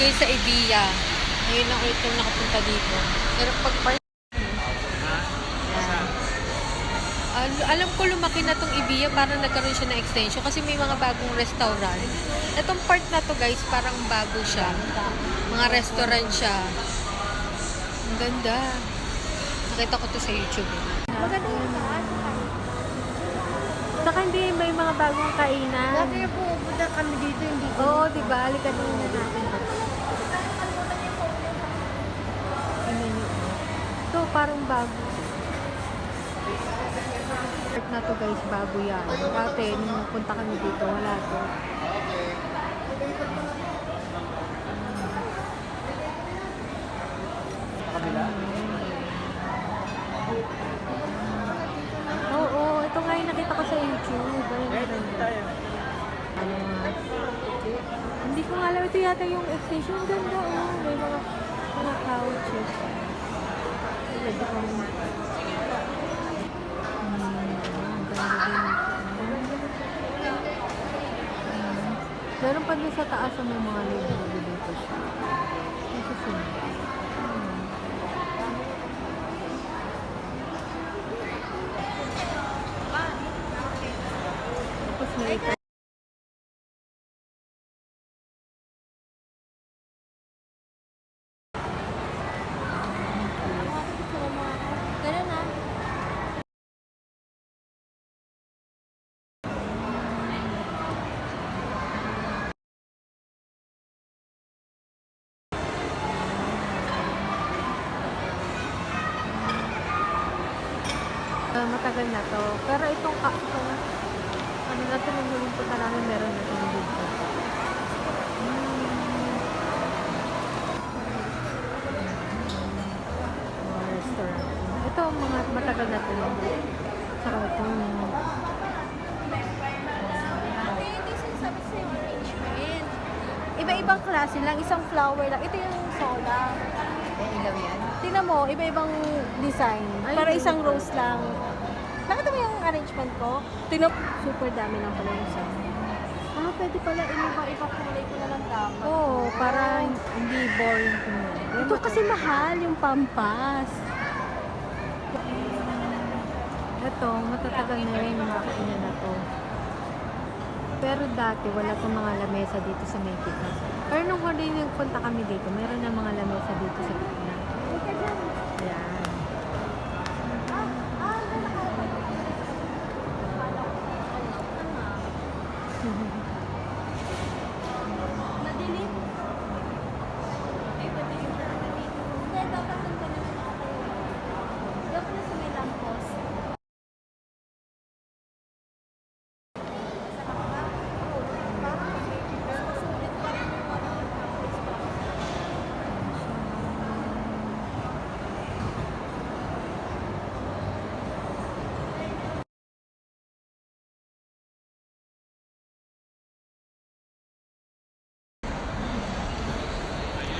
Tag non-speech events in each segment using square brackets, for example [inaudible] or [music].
guys sa Ibiya. Ngayon lang ulit kami nakapunta dito. Pero pag. Yan. Al- alam ko lumaki na tong Ibiya parang nagkaroon siya ng extension kasi may mga bagong restaurant. Itong part na to guys, parang bago siya. Mga restaurant siya. Ang ganda. Nakita ko to sa YouTube. Eh. Maganda yung taas. Saka hindi may mga bagong kainan. Dati na pupunta kami dito, hindi ko. Oo, di ba? Halika din na natin. Parang bago. Park na to guys, bago yan. Dati, nung punta kami dito, wala to. Oo, oo, ito nga yung nakita ko sa YouTube. Ayun, ganda. Ano. Hindi ko alam. Ito yata yung extension. Ganda, oh. May mga, mga couches. Pwede kang... Hmm, ang ganda din. Hmm. Meron pa din sa taas may mga libre dito siya. Ito Ah, matagal na to. Pero itong, ah, itong ano na to, nung huling punta namin, meron na itong dito. Restaurant. Ito, mga matagal na ito, Ate, hindi sinasabi sa yung arrangement. Iba-ibang klase lang, isang flower lang. Ito yung soda. eh, ilaw yan. Tingnan mo, iba-ibang design. Ay, Para isang rose lang. Nakita mo yung arrangement ko? Tingnan super dami lang pala yung sa. Ah, pwede pala iniba-iba kulay ko na lang dapat. Oo, para hindi boring ko na. Ito kasi mahal yung pampas. Ito, matatagal na rin yung mga kainan na to. Pero dati, wala pang mga lamesa dito sa Mexico. Pero nung huli nagpunta kami dito, meron na mga lamesa dito sa gitna. Yan. Madilim. Ay, madilim na madilim. Hindi, dapat nandun naman ako kayo. Dapat na sa may lamppost.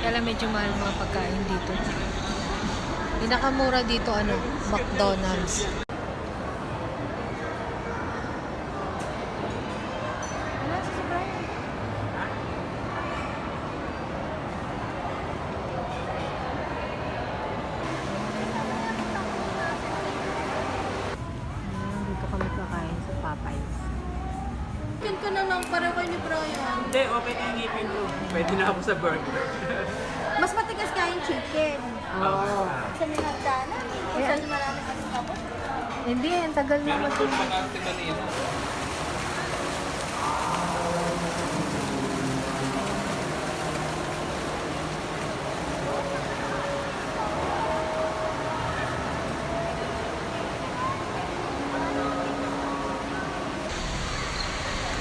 Kaya lang medyo mahal mga pagkain dito. Pinakamura dito, ano, McDonald's. Popeyes. Chicken ka na lang, pareho kayo ni Brian. Hindi, okay na yung ngipin ko. Pwede na ako sa burger. [laughs] Mas matigas ka yung chicken. Oo. Sa may hagdanan. Yeah. Sa marami kasi tapos. Hindi, ang tagal naman. pakarte kanina.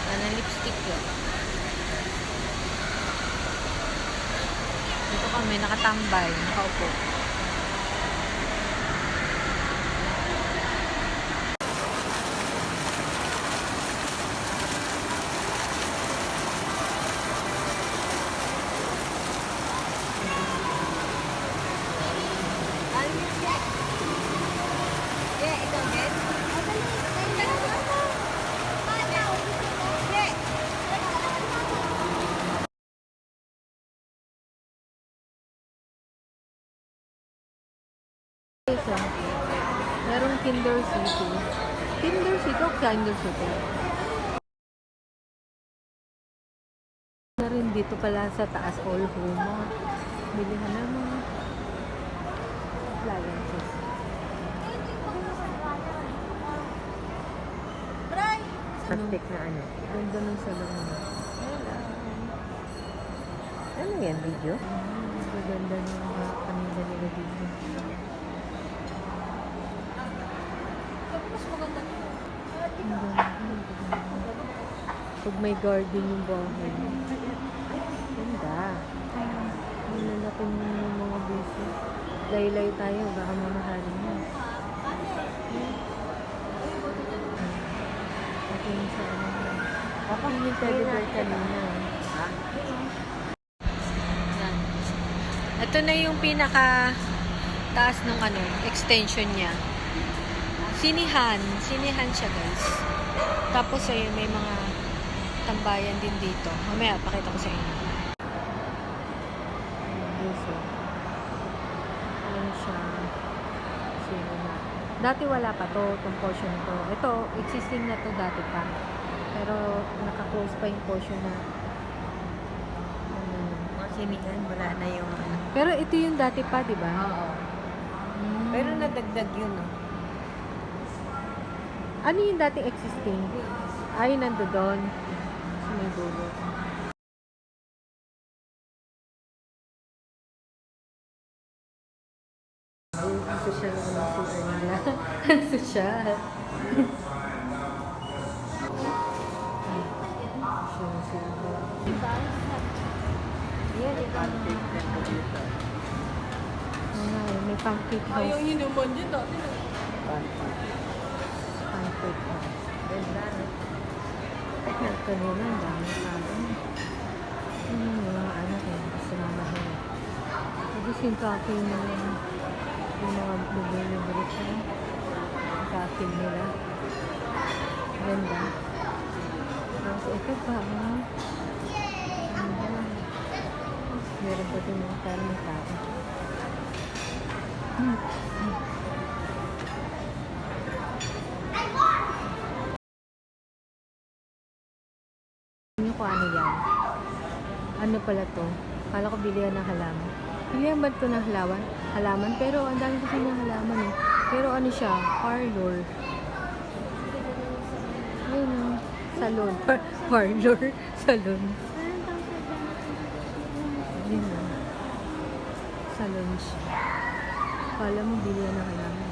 Ano, lipstick yun. Dito kami, nakatambay, nakaupo. Ito. Merong Kinder City. Kinder City o Kinder City? Na rin dito pala sa taas all home. Bilihan na mga appliances. Bray! Plastic na ano. Ganda ng salon mo. Ano yan, video? Ang ganda ng mga kanila nila dito. Mas maganda to. Ang ganda. Pag may garden yung bahay. Ganda. Ang lalaki ng mga buso. Laylay tayo, baka mamahalin mo. Ito yung sa ano. Ako yung teddy bear kanina. Ito na yung pinaka taas ng ano, extension niya. Sinihan. Sinihan siya, guys. Tapos ayun, may mga tambayan din dito. Mamaya, pakita ko sa inyo. Buso. Ayan siya. Sinihan. Dati wala pa to, itong portion to. Ito, existing na to dati pa. Pero naka-close pa yung portion na ano, Sinihan, wala na yung ano. Pero ito yung dati pa, di ba? Oo. Mm. Pero nadagdag yun, no? Ano yung dati existing? Ay, nando doon. Sa may dulo. Ay, ang social naman ng super nila. Ang social. Social may pancake house. Ayaw hinuman yun dati. Pancake house. Ganda, no? Kanina, ang dami tao. Hmm, yung mga anak eh, sumama nila. Tapos yung cafe nila, yung mga bubuli-buli siya. Yung cafe nila. Ganda. Tapos ito pa, ah. Ganda. Meron pa din mga tao. Hmm. Pala to? Kala ko bilihan ng halaman. Bilihan ba ito ng halaman? Halaman? Pero ang dami kasi ng halaman eh. Pero ano siya? Parlor. Ayun o. Salon. Par [laughs] parlor. Salon. Ayun o. Salon siya. Kala mo bilihan ng halaman.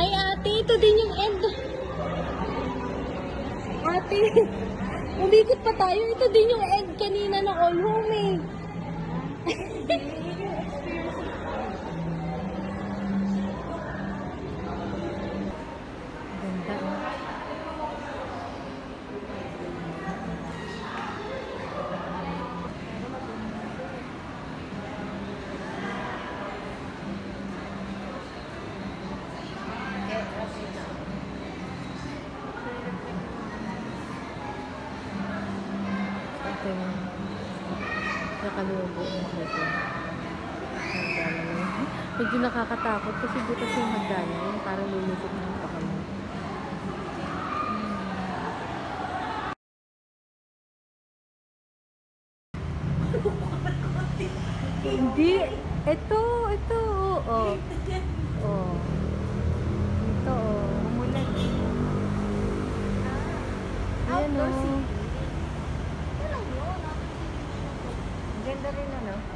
Ay, ate, ito din yung end. Ate, [laughs] umikot pa tayo. Ito din yung end kanina na all home eh. Nakalubo ng dito. Magdala na yun. Medyo nakakatakot kasi butas yung magdala yun. Parang lulusot ng pa kami. Hindi. Ito, ito. Oo. Oh. Ito, oh. Umulan. Ayan, Outdoor oh. Ganda rin ano?